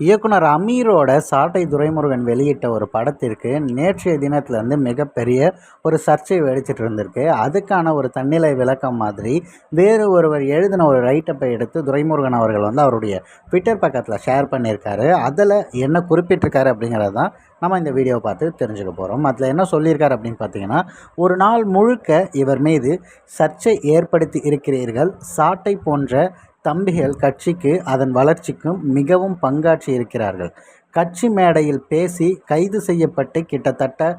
இயக்குனர் அமீரோட சாட்டை துரைமுருகன் வெளியிட்ட ஒரு படத்திற்கு நேற்றைய தினத்துலேருந்து மிகப்பெரிய ஒரு சர்ச்சை வெடிச்சிட்டு இருந்திருக்கு. அதுக்கான ஒரு தன்னிலை விளக்கம் மாதிரி வேறு ஒருவர் எழுதின ஒரு ரைட்டப்பை எடுத்து துரைமுருகன் அவர்கள் வந்து அவருடைய ட்விட்டர் பக்கத்தில் ஷேர் பண்ணியிருக்காரு. அதில் என்ன குறிப்பிட்டிருக்காரு அப்படிங்கிறது தான் நம்ம இந்த வீடியோவை பார்த்து தெரிஞ்சுக்க போகிறோம் அதில் என்ன சொல்லியிருக்காரு அப்படின்னு பார்த்தீங்கன்னா ஒரு நாள் முழுக்க இவர் மீது சர்ச்சை ஏற்படுத்தி இருக்கிறீர்கள். சாட்டை போன்ற தம்பிகள் கட்சிக்கு அதன் வளர்ச்சிக்கும் மிகவும் பங்காற்றி இருக்கிறார்கள். கட்சி மேடையில் பேசி கைது செய்யப்பட்டு கிட்டத்தட்ட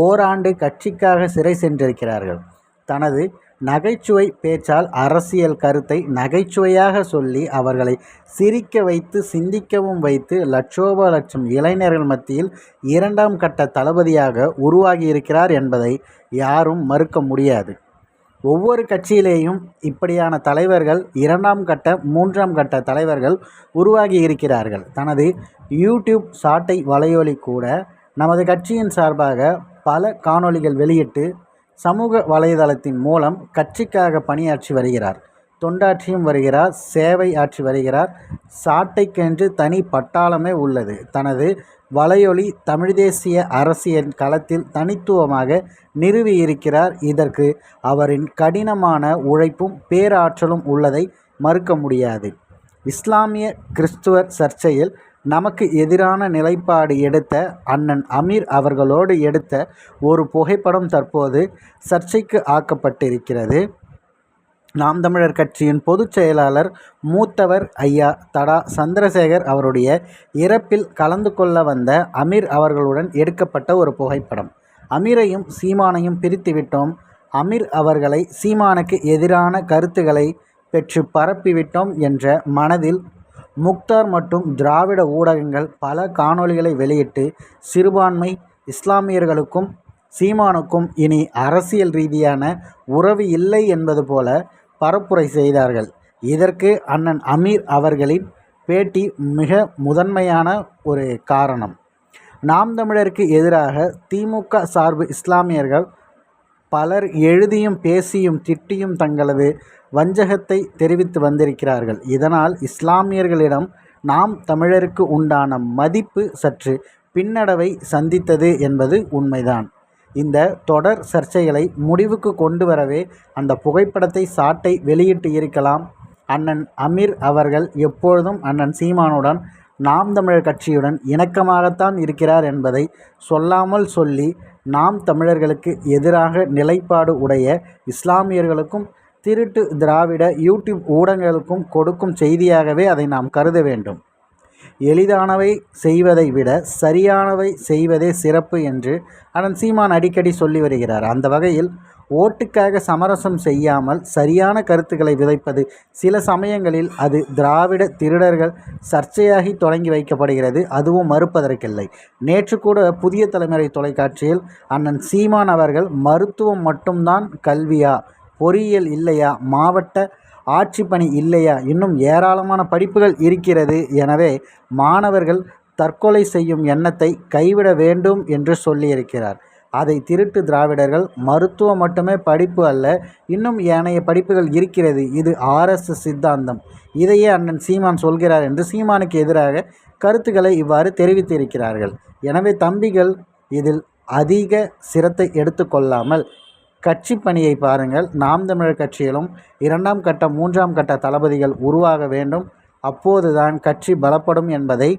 ஓராண்டு கட்சிக்காக சிறை சென்றிருக்கிறார்கள். தனது நகைச்சுவை பேச்சால் அரசியல் கருத்தை நகைச்சுவையாக சொல்லி அவர்களை சிரிக்க வைத்து சிந்திக்கவும் வைத்து லட்சோப லட்சம் இளைஞர்கள் மத்தியில் இரண்டாம் கட்ட தளபதியாக உருவாகியிருக்கிறார் என்பதை யாரும் மறுக்க முடியாது. ஒவ்வொரு கட்சியிலேயும் இப்படியான தலைவர்கள் இரண்டாம் கட்ட மூன்றாம் கட்ட தலைவர்கள் உருவாகி இருக்கிறார்கள். தனது யூடியூப் சாட்டை வலையொலி கூட நமது கட்சியின் சார்பாக பல காணொளிகள் வெளியிட்டு சமூக வலைதளத்தின் மூலம் கட்சிக்காக பணியாற்றி வருகிறார். தொண்டாற்றியும் வருகிறார் சேவை ஆற்றி வருகிறார். சாட்டைக்கென்று தனி பட்டாளமே உள்ளது. தனது வலையொலி தமிழ் தேசிய அரசியல் களத்தில் தனித்துவமாக நிறுவியிருக்கிறார். இதற்கு அவரின் கடினமான உழைப்பும் பேராற்றலும் உள்ளதை மறுக்க முடியாது. இஸ்லாமிய கிறிஸ்துவர் சர்ச்சையில் நமக்கு எதிரான நிலைப்பாடு எடுத்த அண்ணன் அமீர் அவர்களோடு எடுத்த ஒரு புகைப்படம் தற்போது சர்ச்சைக்கு ஆக்கப்பட்டிருக்கிறது. நாம் தமிழர் கட்சியின் பொதுச் செயலாளர் மூத்தவர் ஐயா தடா சந்திரசேகர் அவருடைய இறப்பில் கலந்து கொள்ள வந்த அமீர் அவர்களுடன் எடுக்கப்பட்ட ஒரு புகைப்படம். அமீரையும் சீமானையும் பிரித்துவிட்டோம் அமீர் அவர்களை சீமானுக்கு எதிரான கருத்துக்களை பெற்று பரப்பிவிட்டோம் என்ற மனதில் முக்தார் மற்றும் திராவிட ஊடகங்கள் பல காணொளிகளை வெளியிட்டு சிறுபான்மை இஸ்லாமியர்களுக்கும் சீமானுக்கும் இனி அரசியல் ரீதியான உறவு இல்லை என்பது போல பரப்புரை செய்தார்கள். இதற்கு அண்ணன் அமீர் அவர்களின் பேட்டி மிக முதன்மையான ஒரு காரணம். நாம் தமிழருக்கு எதிராக திமுக சார்பு இஸ்லாமியர்கள் பலர் எழுதியும் பேசியும் திட்டியும் தங்களது வஞ்சகத்தை தெரிவித்து வந்திருக்கிறார்கள். இதனால் இஸ்லாமியர்களிடம் நாம் தமிழருக்கு உண்டான மதிப்பு சற்று பின்னடைவை சந்தித்தது என்பது உண்மைதான். இந்த தொடர் சர்ச்சைகளை முடிவுக்கு கொண்டு வரவே அந்த புகைப்படத்தை சாட்டை வெளியிட்டு இருக்கலாம். அண்ணன் அமீர் அவர்கள் எப்பொழுதும் அண்ணன் சீமானுடன் நாம் தமிழர் கட்சியுடன் இணக்கமாகத்தான் இருக்கிறார் என்பதை சொல்லாமல் சொல்லி நாம் தமிழர்களுக்கு எதிராக நிலைப்பாடு உடைய இஸ்லாமியர்களுக்கும் திருட்டு திராவிட யூடியூப் ஊடகங்களுக்கும் கொடுக்கும் செய்தியாகவே அதை நாம் கருத வேண்டும். எளிதானவை செய்வதை விட சரியானவை செய்வதே சிறப்பு என்று அண்ணன் சீமான் அடிக்கடி சொல்லி வருகிறார். அந்த வகையில் ஓட்டுக்காக சமரசம் செய்யாமல் சரியான கருத்துக்களை விதைப்பது சில சமயங்களில் அது திராவிட திருடர்கள் சர்ச்சையாகி தொடங்கி வைக்கப்படுகிறது. அதுவும் மறுப்பதற்கில்லை. நேற்று கூட புதிய தலைமுறை தொலைக்காட்சியில் அண்ணன் சீமான் அவர்கள் மருத்துவம் மட்டும்தான் கல்வியா? பொறியியல் இல்லையா? மாவட்ட ஆட்சி பணி இல்லையா? இன்னும் ஏராளமான படிப்புகள் இருக்கிறது. எனவே மாணவர்கள் தற்கொலை செய்யும் எண்ணத்தை கைவிட வேண்டும் என்று சொல்லியிருக்கிறார். அதை திருட்டு திராவிடர்கள் மருத்துவம் மட்டுமே படிப்பு அல்ல இன்னும் ஏனைய படிப்புகள் இருக்கிறது. இது ஆர்எஸ்எஸ் சித்தாந்தம். இதையே அண்ணன் சீமான் சொல்கிறார் என்று சீமானுக்கு எதிராக கருத்துக்களை இவ்வாறு தெரிவித்திருக்கிறார்கள். எனவே தம்பிகள் இதில் அதிக சிரத்தை எடுத்துக்கொள்ளாமல் கட்சி பணியை பாருங்கள். நாம் தமிழர் கட்சியிலும் இரண்டாம் கட்ட மூன்றாம் கட்ட தளபதிகள் உருவாக வேண்டும். அப்போதுதான் கட்சி பலப்படும் என்பதை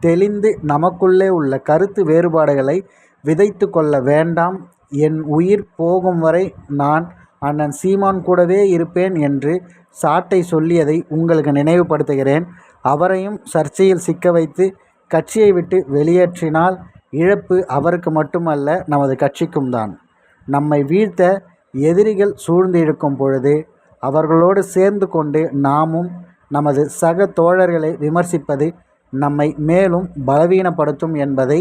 தெளிந்து நமக்குள்ளே உள்ள கருத்து வேறுபாடுகளை விதைத்து கொள்ள வேண்டாம். என் உயிர் போகும் வரை நான் அண்ணன் சீமான் கூடவே இருப்பேன் என்று சாட்டை சொல்லியதை உங்களுக்கு நினைவுபடுத்துகிறேன். அவரையும் சர்ச்சையில் சிக்க வைத்து கட்சியை விட்டு வெளியேற்றினால் இழப்பு அவருக்கு மட்டுமல்ல நமது கட்சிக்கும் தான். நம்மை வீழ்த்த எதிரிகள் சூழ்ந்து இருக்கும் பொழுது அவர்களோடு சேர்ந்து கொண்டு நாமும் நமது சக தோழர்களை விமர்சிப்பது நம்மை மேலும் பலவீனப்படுத்தும் என்பதை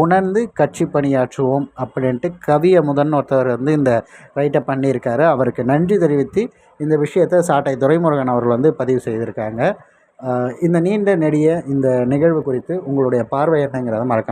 உணர்ந்து கட்சி பணியாற்றுவோம் அப்படின்ட்டு கவிய முதன் ஒருத்தவர் வந்து இந்த ரைட்டை பண்ணியிருக்காரு. அவருக்கு நன்றி தெரிவித்து இந்த விஷயத்தை சாட்டை துரைமுருகன் அவர்கள் வந்து பதிவு செய்திருக்காங்க. இந்த நீண்ட நெடிய இந்த நிகழ்வு குறித்து உங்களுடைய பார்வை என்னங்கிறத மறக்காமல்